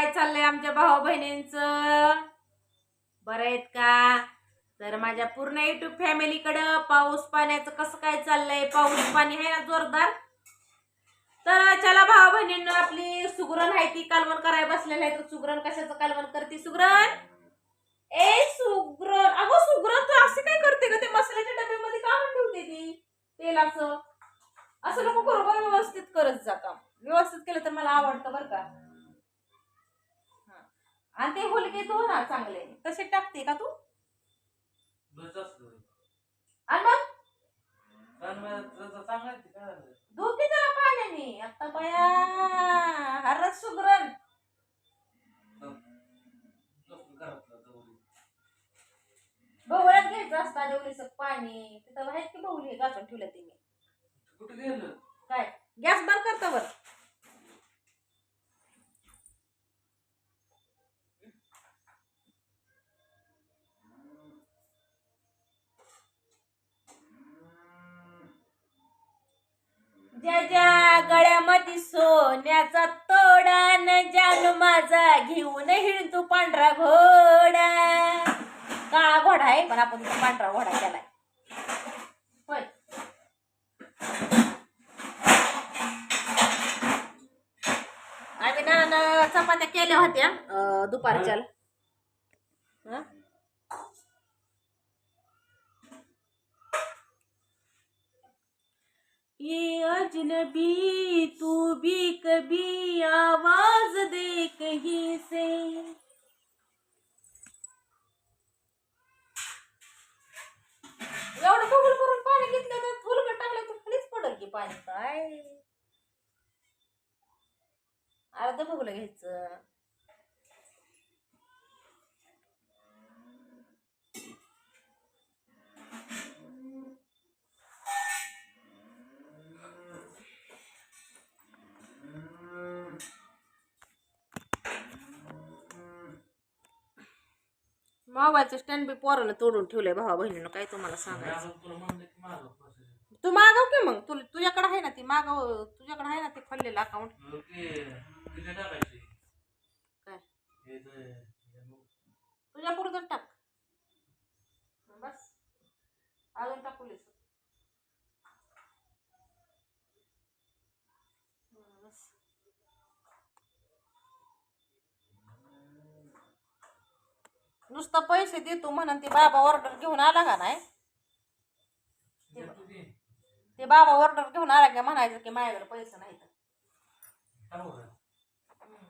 काय चाललंय आमच्या भाऊ बहिणींच? बरं आहेत का? तर माझ्या पूर्ण युट्यूब फॅमिलीकडं पाऊस पाण्याचं कसं काय चाललंय? पाऊस पाणी आहे ना जोरदार? तर चला भाऊ बहिणींना आपली सुगरण आहे ती कालवण करायला बसलेलं आहे. तर सुगरण कशाचं कालवण करते? सुगरण? ए सुगरण. अगं सुगरण तू असे काय करते का? ते मसाल्याच्या डब्यामध्ये का म्हणून ठेवते ती? तेलाचं. असं नको करू व्यवस्थित करत जाता व्यवस्थित केलं तर मला आवडतं बरं का? आणि ते हुलगे तो ना चांगले. तसे टाकते का तू? आणि मग? धुते त्याला पाण्याने. आता बया हरत सुगरण बहुळ्यात घ्यायचं असतं देवलीचं पाणी. तिथं आहेत की बहुली गाचून ठेवलं ते मी. काय? गॅस बंद करता बरं ज्या ज्या गळ्यामध्ये सोन्याचा तोडा न जान माझा घेऊन हिंडतो पांढरा घोडा. काळा घोडा आहे? पण आपण पांढरा घोडा केलाय. होय. आम्ही ना चपात्या केल्या होत्या दुपारच्या. ये अजनबी तू भी कभी आवाज दे कहीं से। एवढं बघून करून पाणी घेतलं तर फुलकं टाकलं तर खालीच पडल की पाणी? काय? अर्ध बघूला घ्यायचं मोबाईलचं स्टँड बी पोराला तोडून ठेवलंय भावा बहिणीनं काय तुम्हाला सांगायचं? तू मागव की मग? तू तुझ्याकडे आहे ना ती मागव तुझ्याकडे आहे ना ते खोललेलं अकाउंट काय? तुझ्या पुढे टाक. बस. अजून टाकूलीस हम्म, बस नुसतं पैसे देतो म्हणून ते बाबा ऑर्डर घेऊन आला का नाही? ते बाबा ऑर्डर घेऊन आला की म्हणायचं की माझ्याकडे पैसे नाहीत हम्म.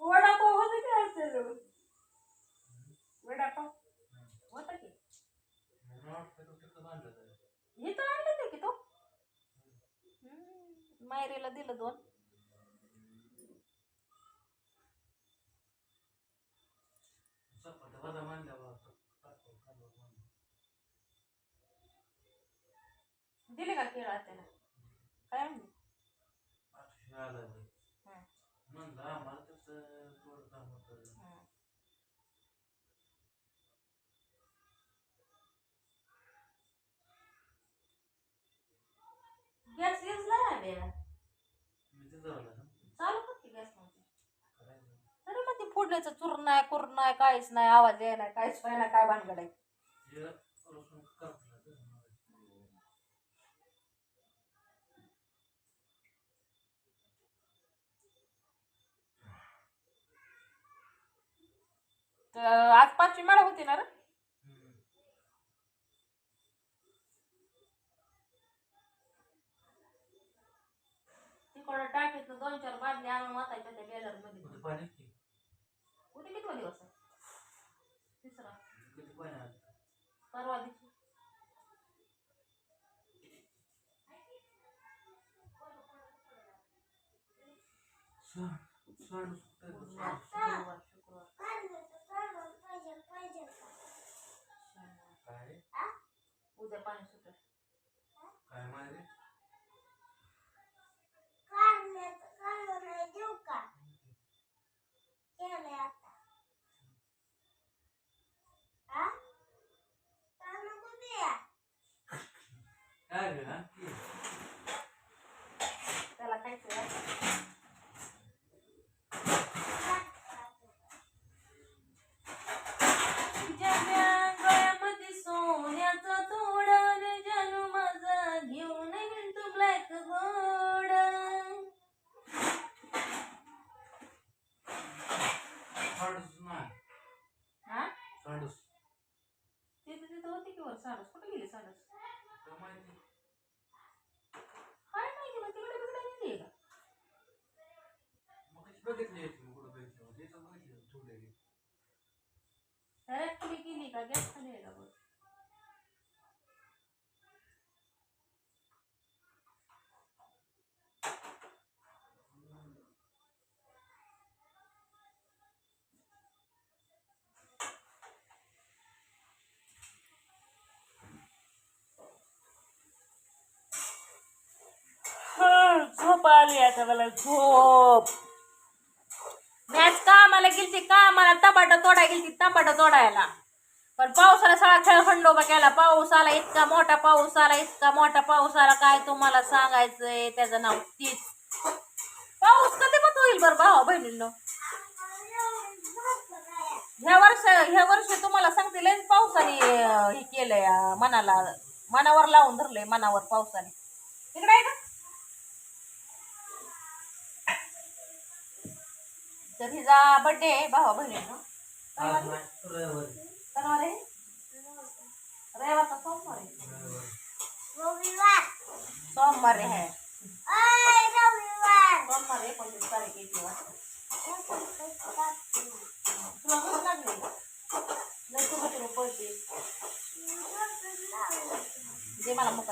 वडापाव होतं की असं वडापाव होता की हे तर आणलं ते की तो. मायरीला दिलं दोन. दिले का केळा त्याला काय म्हणली हं, हं. गॅस चालू गॅसमध्ये. तरी मग ती फोडण्याचं चूर नाही कुर नाही काहीच नाही आवाज याय नाही काहीच नाही काय भानगड आहे. तर आज पाचवी मेळा होती ना रे? तिकडं टाकीत दोन चार बादली आणून वाचायच्या त्या बॅलर मध्ये उद्या किती वाजता दिवस तिसरा परवा दिवशी बुधवार, शुक्रवार शुक्रवार शनिवार. उद्या पाणी सुटेल काय माहिती तिथं होते की वर सारस. कुठे गेले सारस? काय माहिती मग तिकडे बिकडे गेली का? तुम्ही गेली का? गॅस खाली आहे बघ? आता मला झोप. मॅच कामाला गेलती कामाला टमाटा तोडाय गेलती टमाटा तोडायला. पण पावसाला सगळा खेळ खंडोबा केला. पाऊस आला इतका मोठा पाऊस आला इतका मोठा पाऊस आला. काय तुम्हाला सांगायचंय? त्याचं नाव तीच. पाऊस कधी पण होईल बरं भावा बहिणींनो. ह्या वर्ष ह्या वर्षी तुम्हाला सांगते लयच पावसाने हे केलंय मनाला मनावर लावून धरलंय मनावर पावसाने. तिकडे आहे का तर हिचा बर्थडे आहे भावा बहिणींनो शनिवार आहे रविवारचा सोमवार आहे. सोमवार आहे. सोमवार आहे एकोणतीस तारीख येते. तुला लागली? लय तू बसू पळते. दे मला मग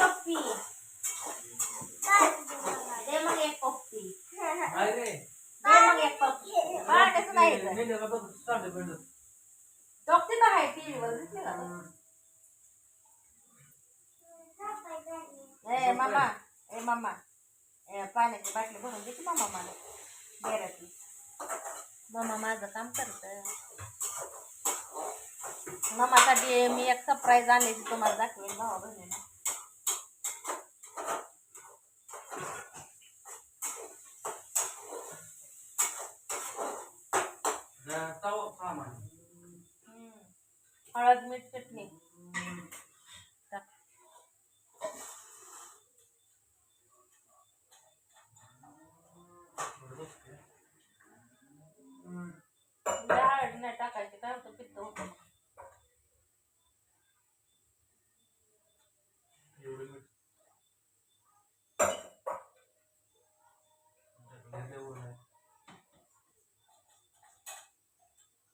पप्पी. पप्पी. दे मग एक पप्पी. बाळाचं नाही डॉक्टर तर आहे का? ए मामा. ए मामा. ए पाण्याची बाटली भरून दे की मामा मला. बेराची मामा माझं काम करत. मामासाठी मी एक सरप्राईज आणली ती तुम्हाला दाखवेल भावा बहिणीला हळद मीठ चटणी टाक. लय हळद नाही टाकायची काय होतं पित्त होतं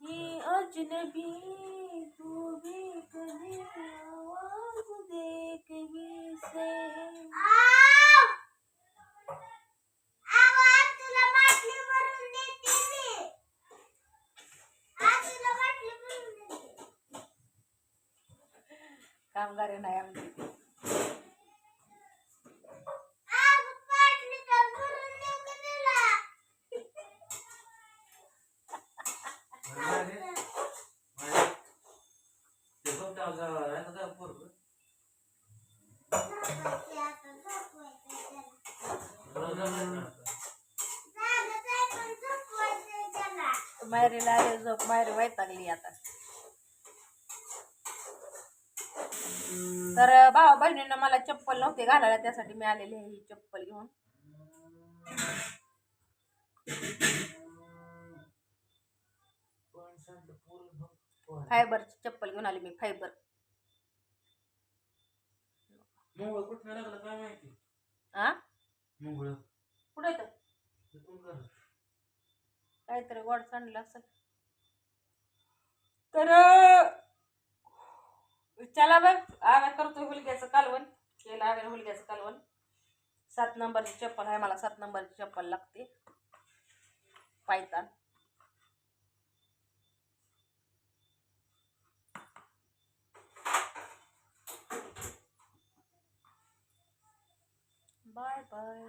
ही अजनबी तू भी कभी आवाज दे कहीं से कामगार नाही आमची मायरीला आले झोप मायरी वैतागली आता. तर भावा बहिणीनं मला चप्पल नव्हते घालायला त्यासाठी मी आलेली आहे ही चप्पल घेऊन. फायबरची चप्पल घेऊन आली मी फायबर. कुठं लागलं काय माहिती? हा मुंगळ. कुठे येतं काहीतरी गोड सांडलं असं तर चला बघ आव्या करतो हुलग्याचं कालवण. केलं आव्याला हुलग्याचं कालवण. सात नंबरची चप्पल आहे मला सात नंबरची चप्पल लागते. पायतान. Bye bye.